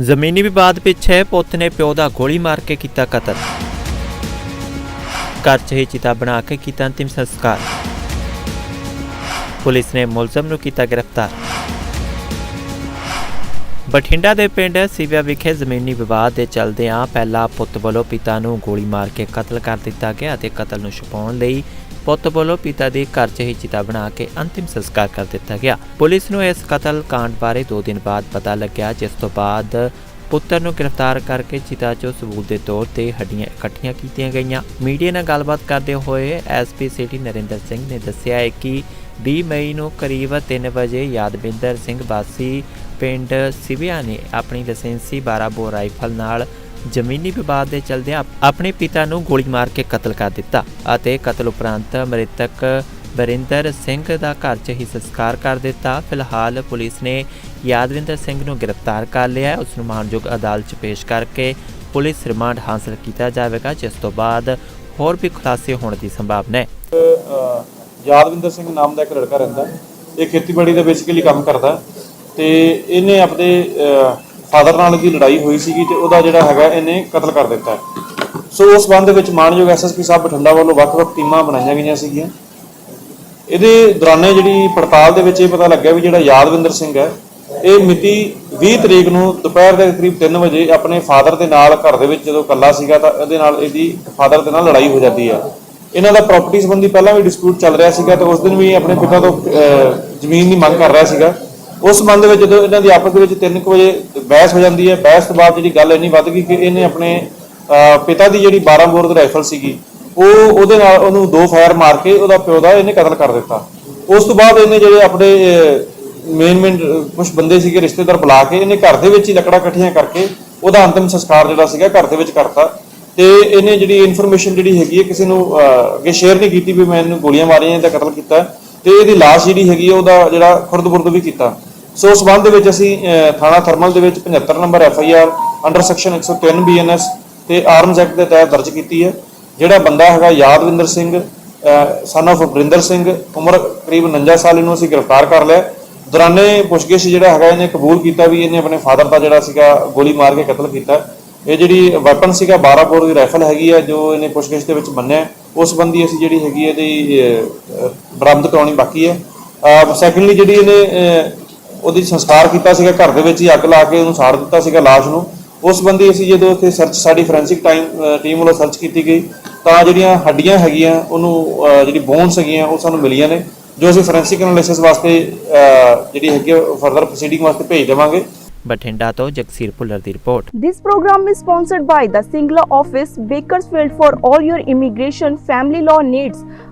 ਜ਼ਮੀਨੀ ਵਿਵਾਦ ਪਿੱਛੇ ਪੁੱਤ ਨੇ ਪਿਓ ਦਾ ਗੋਲੀ ਮਾਰ ਕੇ ਕੀਤਾ ਕਤਲ। ਘਰ 'ਚ ਹੀ ਚਿਤਾ ਬਣਾ ਕੇ ਕੀਤਾ ਅੰਤਿਮ ਸੰਸਕਾਰ। ਪੁਲਿਸ ਨੇ ਮੁਲਜ਼ਮ ਨੂੰ ਕੀਤਾ ਗ੍ਰਿਫਤਾਰ। ਬਠਿੰਡਾ ਦੇ ਪਿੰਡ ਸਿਵਿਆ ਵਿਖੇ ਜ਼ਮੀਨੀ ਵਿਵਾਦ ਦੇ ਚਲਦਿਆਂ ਪਹਿਲਾ ਪੁੱਤ ਵੱਲੋਂ ਪਿਤਾ ਨੂੰ ਗੋਲੀ ਮਾਰ ਕੇ ਕਤਲ ਕਰ ਦਿੱਤਾ ਗਿਆ ਅਤੇ ਕਤਲ ਨੂੰ ਛੁਪਾਉਣ ਲਈ ਪੁੱਤ ਵੱਲੋਂ ਪਿਤਾ ਦੇ ਘਰ 'ਚ ਹੀ ਚਿਤਾ ਬਣਾ ਕੇ ਅੰਤਿਮ ਸੰਸਕਾਰ ਕਰ ਦਿੱਤਾ ਗਿਆ। ਪੁਲਿਸ ਨੂੰ ਇਸ ਕਤਲ ਕਾਂਡ ਬਾਰੇ 2 ਦਿਨ ਬਾਅਦ ਪਤਾ ਲੱਗਿਆ, ਜਿਸ ਤੋਂ ਬਾਅਦ ਪੁੱਤਰ ਨੂੰ ਗ੍ਰਿਫਤਾਰ ਕਰਕੇ ਚਿਤਾ 'ਚੋਂ ਸਬੂਤ ਦੇ ਤੌਰ ਤੇ ਹੱਡੀਆਂ ਇਕੱਠੀਆਂ ਕੀਤੀਆਂ ਗਈਆਂ। ਮੀਡੀਆ ਨਾਲ ਗੱਲਬਾਤ ਕਰਦੇ ਹੋਏ ਐਸਪੀ ਸਿਟੀ ਨਰਿੰਦਰ ਸਿੰਘ ਨੇ ਦੱਸਿਆ ਹੈ ਕਿ 20 ਮਈ ਨੂੰ ਕਰੀਬ 3 ਵਜੇ ਯਾਦਵਿੰਦਰ ਸਿੰਘ ਵਾਸੀ ਪਿੰਡ ਸਿਵਿਆ ਨੇ ਆਪਣੀ ਲਾਇਸੈਂਸੀ 12 ਬੋਰ ਰਾਈਫਲ ਨਾਲ ਜ਼ਮੀਨੀ ਵਿਵਾਦ ਦੇ ਚਲਦਿਆਂ ਆਪਣੇ ਪਿਤਾ ਨੂੰ ਗੋਲੀ ਮਾਰ ਕੇ ਕਤਲ ਕਰ ਦਿੱਤਾ ਅਤੇ ਕਤਲ ਉਪਰੰਤ ਮ੍ਰਿਤਕ ਬਰਿੰਦਰ ਸਿੰਘ ਦਾ ਘਰ 'ਚ ਹੀ ਸੰਸਕਾਰ ਕਰ ਦਿੱਤਾ। ਫਿਲਹਾਲ ਪੁਲਿਸ ਨੇ ਯਾਦਵਿੰਦਰ ਸਿੰਘ ਨੂੰ ਗ੍ਰਿਫਤਾਰ ਕਰ ਲਿਆ ਉਸ ਨੂੰ ਮਾਨਯੋਗ ਅਦਾਲਤ 'ਚ ਪੇਸ਼ ਕਰਕੇ ਪੁਲਿਸ ਰਿਮਾਂਡ ਹਾਸਲ ਕੀਤਾ ਜਾਵੇਗਾ, ਜਿਸ ਤੋਂ ਬਾਅਦ ਹੋਰ ਵੀ ਖੁਲਾਸੇ ਹੋਣ ਦੀ ਸੰਭਾਵਨਾ ਹੈ। ਯਾਦਵਿੰਦਰ ਸਿੰਘ ਨਾਮ ਦਾ ਇੱਕ ਲੜਕਾ ਰਹਿੰਦਾ ਇਹ ਖੇਤੀਬਾੜੀ ਦਾ ਬੇਸਿਕਲੀ ਕੰਮ ਕਰਦਾ ਤੇ ਇਹਨੇ ਆਪਣੇ ਫਾਦਰ ਨਾਲ ਦੀ ਲੜਾਈ ਹੋਈ ਸੀਗੀ ਤੇ ਉਹਦਾ ਜਿਹੜਾ ਹੈਗਾ ਇਹਨੇ ਕਤਲ ਕਰ ਦਿੱਤਾ ਸੋ ਉਸ ਸੰਬੰਧ ਦੇ ਵਿੱਚ ਮਾਨਯੋਗ ਐਸਐਸਪੀ ਸਾਹਿਬ ਬਠਿੰਡਾ ਵੱਲੋਂ ਵੱਖ-ਵੱਖ ਟੀਮਾਂ ਬਣਾਈਆਂ ਗਈਆਂ ਸੀਗੀਆਂ। ਇਹਦੇ ਦੌਰਾਨੇ ਜਿਹੜੀ ਪੜਤਾਲ ਦੇ ਵਿੱਚ ਇਹ ਪਤਾ ਲੱਗਿਆ ਵੀ ਜਿਹੜਾ ਯਾਦਵਿੰਦਰ ਸਿੰਘ ਹੈ, ਇਹ ਮਿਤੀ 20 ਤਰੀਕ ਨੂੰ ਦੁਪਹਿਰ ਦੇ ਕਰੀਬ 3 ਵਜੇ ਆਪਣੇ ਫਾਦਰ ਦੇ ਨਾਲ ਘਰ ਦੇ ਵਿੱਚ ਜਦੋਂ ਇਕੱਲਾ ਸੀਗਾ ਤਾਂ ਇਹਦੇ ਨਾਲ ਇਹਦੀ ਫਾਦਰ ਦੇ ਨਾਲ ਲੜਾਈ ਹੋ ਜਾਂਦੀ ਹੈ। ਇਹਨਾਂ ਦਾ ਪ੍ਰਾਪਰਟੀ ਸੰਬੰਧੀ ਪਹਿਲਾਂ ਵੀ ਡਿਸਪਿਊਟ ਚੱਲ ਰਿਹਾ ਸੀਗਾ ਤੇ ਉਸ ਦਿਨ ਵੀ ਆਪਣੇ ਪਿਤਾ ਤੋਂ ਜ਼ਮੀਨ ਦੀ ਮੰਗ ਕਰ ਰਿਹਾ ਸੀਗਾ। ਉਸ ਸੰਬੰਧ ਵਿੱਚ ਜਦੋਂ ਇਹਨਾਂ ਦੀ ਆਪਸ ਦੇ ਵਿੱਚ 3 ਵਜੇ ਬਹਿਸ ਹੋ ਜਾਂਦੀ ਹੈ, ਬਹਿਸ ਤੋਂ ਬਾਅਦ ਜਿਹੜੀ ਗੱਲ ਇੰਨੀ ਵੱਧ ਗਈ ਕਿ ਇਹਨੇ ਆਪਣੇ ਪਿਤਾ ਦੀ ਜਿਹੜੀ 12 ਬੋਰ ਦੀ ਰਾਈਫਲ ਸੀਗੀ, ਉਹ ਉਹਦੇ ਨਾਲ ਉਹਨੂੰ ਦੋ ਫਾਇਰ ਮਾਰ ਕੇ ਉਹਦਾ ਪਿਓ ਦਾ ਇਹਨੇ ਕਤਲ ਕਰ ਦਿੱਤਾ। ਉਸ ਤੋਂ ਬਾਅਦ ਇਹਨੇ ਜਿਹੜੇ ਆਪਣੇ ਮੇਨ ਮੇਨ ਕੁਝ ਬੰਦੇ ਸੀਗੇ ਰਿਸ਼ਤੇਦਾਰ ਬੁਲਾ ਕੇ ਇਹਨੇ ਘਰ ਦੇ ਵਿੱਚ ਹੀ ਲੱਕੜਾਂ ਇਕੱਠੀਆਂ ਕਰਕੇ ਉਹਦਾ ਅੰਤਿਮ ਸੰਸਕਾਰ ਜਿਹੜਾ ਸੀਗਾ ਘਰ ਦੇ ਵਿੱਚ ਕਰਤਾ। ਤੇ ਇਹਨੇ ਜਿਹੜੀ ਇਨਫੋਰਮੇਸ਼ਨ ਜਿਹੜੀ ਹੈਗੀ ਹੈ ਕਿਸੇ ਨੂੰ ਅੱਗੇ ਸ਼ੇਅਰ ਨਹੀਂ ਕੀਤੀ ਵੀ ਮੈਂ ਇਹਨੂੰ ਗੋਲੀਆਂ ਮਾਰੀਆਂ ਇਹਦਾ ਕਤਲ ਕੀਤਾ। ਤੇ ਇਹਦੀ ਲਾਸ਼ ਜਿਹੜੀ ਹੈਗੀ ਹੈ, ਉਹਦਾ ਜਿਹੜਾ ਖੁਰਦ-ਬੁਰਦ ਵੀ ਕੀਤਾ। ਸੋ ਉਸ ਸੰਬੰਧ ਦੇ ਵਿੱਚ ਅਸੀਂ ਥਾਣਾ ਥਰਮਲ ਦੇ ਵਿੱਚ 75 number F I R under section 103 B N S ਤੇ ਆਰਮਸ ਐਕਟ ਦੇ ਤਹਿਤ ਦਰਜ ਕੀਤੀ ਹੈ। ਜਿਹੜਾ ਬੰਦਾ ਹੈਗਾ ਯਾਦਵਿੰਦਰ ਸਿੰਘ ਸਨ of ਬਰਿੰਦਰ ਸਿੰਘ, ਉਮਰ ਕਰੀਬ 49 ਸਾਲ, ਇਹਨੂੰ ਅਸੀਂ ਗ੍ਰਿਫਤਾਰ ਕਰ ਲਿਆ। ਦੌਰਾਨੇ ਪੁੱਛਗਿੱਛ ਜਿਹੜਾ ਹੈਗਾ ਇਹਨੇ ਕਬੂਲ ਕੀਤਾ ਵੀ ਇਹਨੇ ਆਪਣੇ ਫਾਦਰ ਦਾ ਜਿਹੜਾ ਸੀਗਾ ਗੋਲੀ ਮਾਰ ਕੇ ਕਤਲ ਕੀਤਾ। ਇਹ ਜਿਹੜੀ ਵੈਪਨ ਸੀਗਾ 12 ਬੋਰ ਦੀ ਰਾਈਫਲ ਹੈਗੀ ਹੈ, ਜੋ ਇਹਨੇ ਪੁੱਛਗਿੱਛ ਦੇ ਵਿੱਚ ਮੰਨਿਆ ਉਸ ਸੰਬੰਧੀ ਅਸੀਂ ਜਿਹੜੀ ਹੈਗੀ ਇਹਦੀ ਬਰਾਮਦ ਕਰਾਉਣੀ ਬਾਕੀ ਹੈ। ਸੈਕੰਡਲੀ ਜਿਹੜੀ ਇਹਨੇ ਉਹਦੀ ਸੰਸਕਾਰ ਕੀਤਾ ਸੀਗਾ ਘਰ ਦੇ ਵਿੱਚ ਹੀ ਅੱਗ ਲਾ ਕੇ ਉਹਨੂੰ ਸਾੜ ਦਿੱਤਾ ਸੀਗਾ ਲਾਸ਼ ਨੂੰ। ਉਸ ਸੰਬੰਧੀ ਅਸੀਂ ਜਦੋਂ ਉੱਥੇ ਸਰਚ ਸਾਡੀ ਫੋਰੈਂਸਿਕ ਟਾਈਮ ਟੀਮ ਵੱਲੋਂ ਸਰਚ ਕੀਤੀ ਗਈ ਤਾਂ ਜਿਹੜੀਆਂ ਹੱਡੀਆਂ ਹੈਗੀਆਂ ਉਹਨੂੰ ਜਿਹੜੀ ਬੋਨਸ ਹੈਗੀਆਂ ਉਹ ਸਾਨੂੰ ਮਿਲੀਆਂ ਨੇ ਜੋ ਅਸੀਂ ਫੋਰੈਂਸਿਕ ਐਨਾਲਿਸਿਸ ਵਾਸਤੇ ਜਿਹੜੀ ਹੈਗੀ ਫਰਦਰ ਪ੍ਰੋਸੀਡਿੰਗ ਵਾਸਤੇ ਭੇਜ ਦੇਵਾਂਗੇ। ਬਠਿੰਡਾ ਤੋਂ ਜਗਸੀਰ ਭੁੱਲਰ ਦੀ report. This program is sponsored by the Singla office, Bakersfield for all your immigration family law needs.